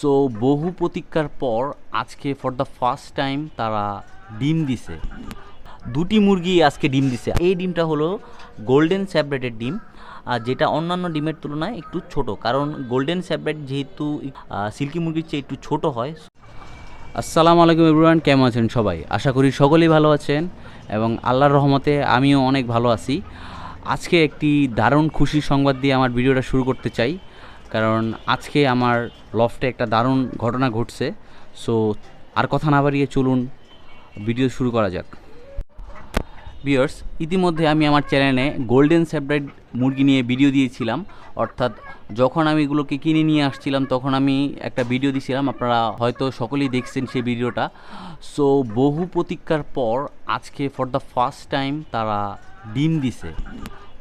So বহু প্রতীক্ষার পর আজকে ফর দ্য ফার্স্ট টাইম তারা ডিম দিছে। দুটি মুরগি আজকে ডিম দিছে। এই ডিমটা হলো গোল্ডেন স্যাপারেটেড ডিম আর যেটা অন্যান্য ডিমের তুলনায় একটু ছোট। কারণ গোল্ডেন স্যাপারেট যেহেতু সিল্কি মুরগির চেয়ে একটু ছোট হয়। আসসালামু আলাইকুম এভরিওয়ান কেমন আছেন সবাই? আশা করি সকলেই ভালো আছেন এবং আল্লাহর রহমতে আমিও অনেক ভালো আছি। আজকে একটি দারুণ খুশির সংবাদ দিয়ে আমার ভিডিওটা শুরু করতে চাই। কারণ আজকে আমার লফটে একটা দারুণ ঘটনা ঘটছে। সো আর কথা না বাড়িয়ে চলুন ভিডিও শুরু করা যাক। বিয়ার্স ইতিমধ্যে আমি আমার চ্যানেলে গোল্ডেন সেপারেট মুরগি নিয়ে ভিডিও দিয়েছিলাম। অর্থাৎ যখন আমি এগুলোকে কিনে নিয়ে আসছিলাম, তখন আমি একটা ভিডিও দিয়েছিলাম আপনারা হয়তো সকলেই দেখছেন সেই ভিডিওটা সো বহু প্রতীক্ষার পর আজকে ফর দ্য ফার্স্ট টাইম তারা ডিম দিছে।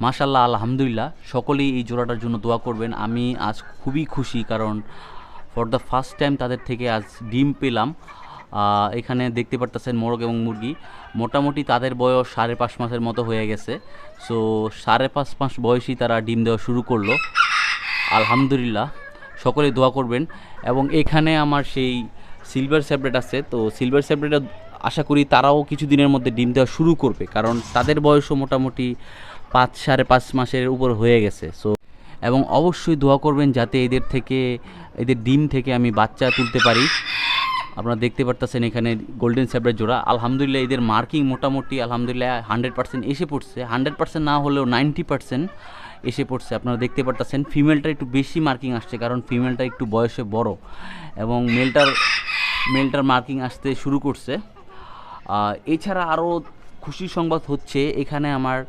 মাশাল্লাহ আলহামদুলিল্লাহ, সকলেই এই জোড়াটার জন্য দোয়া করবেন। আমি আজ খুবই খুশি কারণ ফর দ্য ফার্স্ট টাইম তাদের থেকে আজ ডিম পেলাম। এখানে দেখতে পারতেছেন মোরগ এবং মুরগি। মোটামুটি তাদের বয়স সাড়ে পাঁচ মাসের মতো হয়ে গেছে। সো সাড়ে পাঁচ মাস বয়সী তারা ডিম দেওয়া শুরু করল। আলহামদুলিল্লাহ সকলে দোয়া করবেন। এবং এখানে আমার সেই সিলভার সেপারেট আছে। তো সিলভার সেপারেট আশা করি তারাও কিছু দিনের মধ্যে ডিম দেওয়া শুরু করবে। কারণ তাদের বয়সও মোটামুটি পাঁচ, সাড়ে পাঁচ মাসের উপর হয়ে গেছে। সো এবং অবশ্যই দোয়া করবেন যাতে এদের থেকে, এদের ডিম থেকে আমি বাচ্চা তুলতে পারি। আপনারা দেখতে পারতেছেন এখানে গোল্ডেন স্যাবরের জোড়া। আলহামদুলিল্লাহ, এদের মার্কিং মোটামুটি আলহামদুলিল্লাহ হান্ড্রেড পার্সেন্ট এসে পড়ছে। হান্ড্রেড পার্সেন্ট না হলেও নাইনটি পার্সেন্ট এসে পড়ছে। আপনারা দেখতে পারতেছেন ফিমেলটা একটু বেশি মার্কিং আসছে কারণ ফিমেলটা একটু বয়সে বড়। এবং মেলটার মেলটার মার্কিং আসতে শুরু করছে। এছাড়া আরও খুশি সংবাদ হচ্ছে, এখানে আমার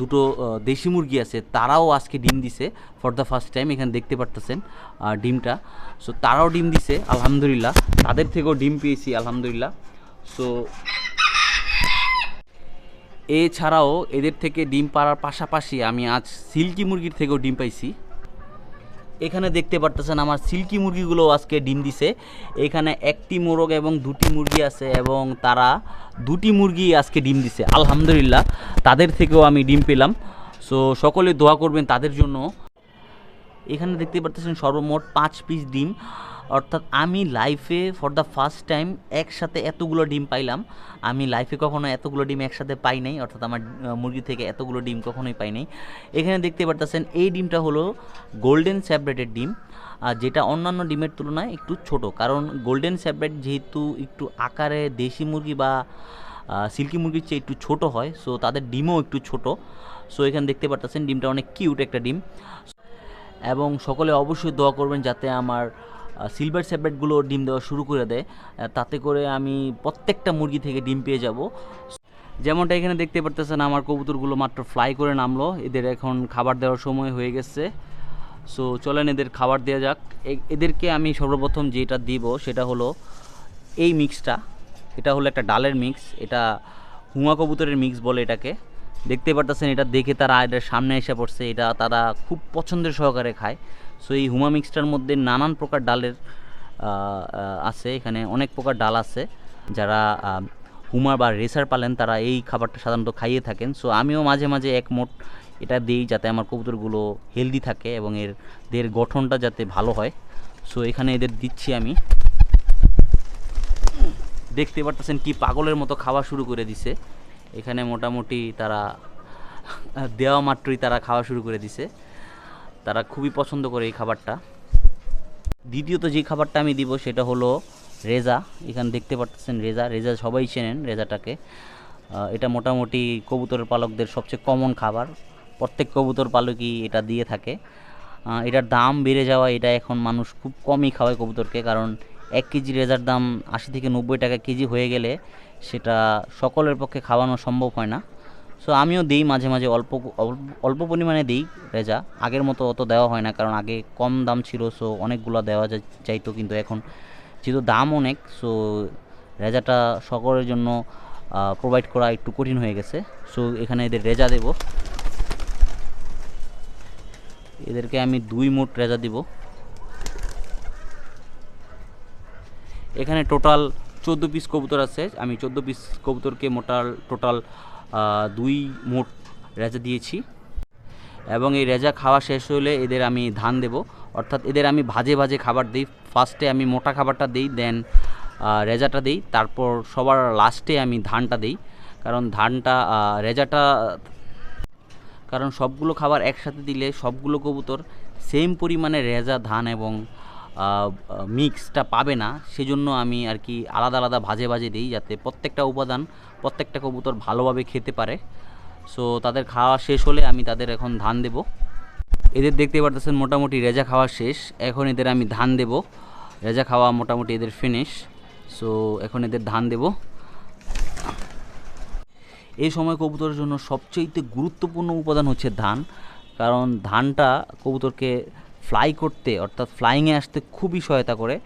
দুটো দেশি মুরগি আছে, তারাও আজকে ডিম দিছে ফর দ্য ফার্স্ট টাইম এখানে দেখতে পারতেছেন ডিমটা। সো তারাও ডিম দিছে, আলহামদুলিল্লাহ। তাদের থেকেও ডিম পেয়েছি, আলহামদুলিল্লাহ। সো এছাড়াও এদের থেকে ডিম পাড়ার পাশাপাশি আমি আজ সিল্কি মুরগির থেকেও ডিম পাইছি। এখানে দেখতে পারতেছেন আমার সিল্কি মুরগিগুলো আজকে ডিম দিছে। এখানে একটি মোরগ এবং দুটি মুরগি আছে এবং তারা দুটি মুরগি আজকে ডিম দিছে। আলহামদুলিল্লাহ, তাদের থেকেও আমি ডিম পেলাম। সো, সকলে দোয়া করবেন তাদের জন্য। এখানে দেখতে পারতেছেন সর্বমোট পাঁচ পিস ডিম। অর্থাৎ আমি লাইফে ফর দ্য ফার্স্ট টাইম একসাথে এতগুলো ডিম পাইলাম। আমি লাইফে কখনো এতগুলো ডিম একসাথে পাই নাই, অর্থাৎ আমার মুরগি থেকে এতগুলো ডিম কখনোই পাই নাই। এখানে দেখতে পারতেছেন, এই ডিমটা হলো গোল্ডেন স্যাপারেটেড ডিম, আর যেটা অন্যান্য ডিমের তুলনায় একটু ছোট। কারণ গোল্ডেন স্যাপারেট যেহেতু একটু আকারে দেশি মুরগি বা সিল্কি মুরগির চেয়ে একটু ছোট হয় সো তাদের ডিমও একটু ছোট। সো এখানে দেখতে পারতেছেন, ডিমটা অনেক কিউট একটা ডিম। এবং সকলে অবশ্যই দোয়া করবেন যাতে আমার সিলভার স্যাপারেটগুলো ডিম দেওয়া শুরু করে দেয়। তাতে করে আমি প্রত্যেকটা মুরগি থেকে ডিম পেয়ে যাব। যেমনটা এখানে দেখতে পারতেছেন, আমার কবুতরগুলো মাত্র ফ্লাই করে নামলো। এদের এখন খাবার দেওয়ার সময় হয়ে গেছে। সো চলেন এদের খাবার দেওয়া যাক। এদেরকে আমি সর্বপ্রথম যেটা দিব সেটা হলো এই মিক্সটা এটা হলো একটা ডালের মিক্স এটা হুমা কবুতরের মিক্স বলে এটাকে। দেখতে পারতেছেন, এটা দেখে তারা এটার সামনে এসে পড়ছে। এটা তারা খুব পছন্দের সহকারে খায়। সো এই হুমা মিক্সটার মধ্যে নানান প্রকার ডালের আছে। এখানে অনেক প্রকার ডাল আছে। যারা হুমা বা রেসার পালেন, তারা এই খাবারটা সাধারণত খাইয়ে থাকেন। সো আমিও মাঝে মাঝে এক মোট এটা দিই যাতে আমার কবুতরগুলো হেলদি থাকে এবং এর দের গঠনটা যাতে ভালো হয়। সো এখানে এদের দিচ্ছি আমি। দেখতে পারতেছেন কি পাগলের মতো খাওয়া শুরু করে দিছে। এখানে মোটামুটি তারা, দেওয়া মাত্রই তারা খাওয়া শুরু করে দিছে। তারা খুবই পছন্দ করে এই খাবারটা। দ্বিতীয়ত যে খাবারটা আমি দিব সেটা হলো রেজা। এখানে দেখতে পারতেছেন রেজা। রেজা সবাই চেনেন রেজাটাকে। এটা মোটামুটি কবুতর পালকদের সবচেয়ে কমন খাবার। প্রত্যেক কবুতর পালকই এটা দিয়ে থাকে। এটার দাম বেড়ে যাওয়া এটা এখন মানুষ খুব কমই খাওয়ায় কবুতরকে। কারণ এক কেজি রেজার দাম আশি থেকে নব্বই টাকা কেজি হয়ে গেলে সেটা সকলের পক্ষে খাওয়ানো সম্ভব হয় না। সো আমিও দিই মাঝে মাঝে অল্প অল্প- পরিমাণে দিই রেজা। আগের মতো অত দেওয়া হয় না, কারণ আগে কম দাম ছিল সো অনেকগুলো দেওয়া চাইতো কিন্তু এখন যেহেতু দাম অনেক সো রেজাটা সকলের জন্য প্রোভাইড করা একটু কঠিন হয়ে গেছে। সো এখানে এদের রেজা দেব। এদেরকে আমি দুই মোট রেজা দিব। এখানে টোটাল চোদ্দ পিস কবুতর আছে। আমি চোদ্দ পিস কবুতরকে মোটাল টোটাল দুই মোট রেজা দিয়েছি। এবং এই রেজা খাওয়া শেষ হলে এদের আমি ধান দেব। অর্থাৎ এদের আমি ভাজে ভাজে খাবার দিই। ফার্স্টে আমি মোটা খাবারটা দিই দেন রেজাটা দিই। তারপর সবার লাস্টে আমি ধানটা দিই। কারণ ধানটা রেজাটা, কারণ সবগুলো খাবার একসাথে দিলে সবগুলো কবুতর সেম পরিমাণে রেজা, ধান এবং মিক্সটা পাবে না, সেজন্য আমি আর কি আলাদা আলাদা ভাজে ভাজে দিই যাতে প্রত্যেকটা উপাদান, প্রত্যেকটা কবুতর ভালোভাবে খেতে পারে। সো তাদের খাওয়া শেষ হলে আমি তাদের এখন ধান দেব। এদের দেখতে পারতেছেন মোটামুটি রেজা খাওয়া শেষ। এখন এদের আমি ধান দেব। রেজা খাওয়া মোটামুটি এদের ফিনিশ সো এখন এদের ধান দেবো। এই সময় কবুতরের জন্য সবচেয়ে গুরুত্বপূর্ণ উপাদান হচ্ছে ধান। কারণ ধানটা কবুতরকে ফ্লাই করতে, অর্থাৎ ফ্লাইংয়ে আসতে খুবই সহায়তা করে।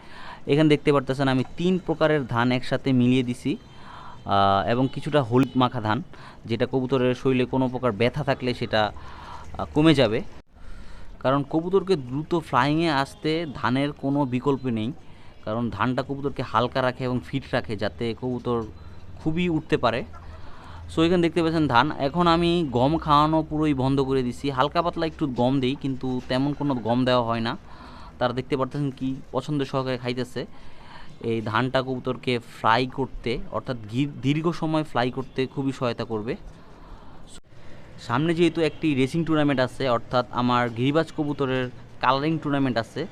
এখানে দেখতে পারতেছেন আমি তিন প্রকারের ধান একসাথে মিলিয়ে দিছি এবং কিছুটা হলুদ মাখা ধান, যেটা কবুতরের শরীরে কোনো প্রকার ব্যথা থাকলে সেটা কমে যাবে। কারণ কবুতরকে দ্রুত ফ্লাইংয়ে আসতে ধানের কোনো বিকল্প নেই, কারণ ধানটা কবুতরকে হালকা রাখে এবং ফিট রাখে, যাতে কবুতর খুবই উঠতে পারে। সো এখানে দেখতে পাচ্ছেন ধান। এখন আমি গম খাওয়ানো পুরোই বন্ধ করে দিছি। হালকা পাতলা একটু গম দিই, কিন্তু তেমন কোনো গম দেওয়া হয় না। তারা দেখতে পারতেছেন কি পছন্দ সহকারে খাইতেছে। এই ধানটা কবুতরকে ফ্রাই করতে, অর্থাৎ দীর্ঘ সময় ফ্রাই করতে খুবই সহায়তা করবে। সামনে যেহেতু একটি রেসিং টুর্নামেন্ট আছে, অর্থাৎ আমার গিরিবাজ কবুতরের কালারিং টুর্নামেন্ট আছে।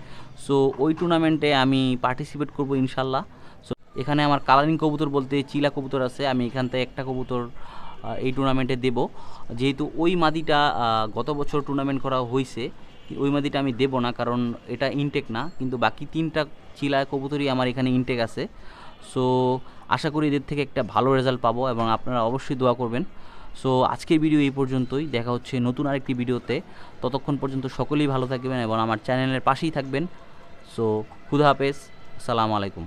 সো ওই টুর্নামেন্টে আমি পার্টিসিপেট করব ইনশাল্লাহ। এখানে আমার কালারিং কবুতর বলতে চিলা কবুতর আছে, আমি এখান থেকে একটা কবুতর এই টুর্নামেন্টে দেব। যেহেতু ওই মাদিটা গত বছর টুর্নামেন্ট করা হয়েছে ওই মাদিটা আমি দেব না, কারণ এটা ইনটেক না, কিন্তু বাকি তিনটা চিলা কবুতরই আমার এখানে ইনটেক আছে। সো আশা করি এদের থেকে একটা ভালো রেজাল্ট পাবো এবং আপনারা অবশ্যই দোয়া করবেন। সো আজকের ভিডিও এই পর্যন্তই, দেখা হচ্ছে নতুন আরেকটি ভিডিওতে ততক্ষণ পর্যন্ত সকলেই ভালো থাকবেন এবং আমার চ্যানেলের পাশেই থাকবেন। সো খুদা হাফেজ, আসসালামু আলাইকুম।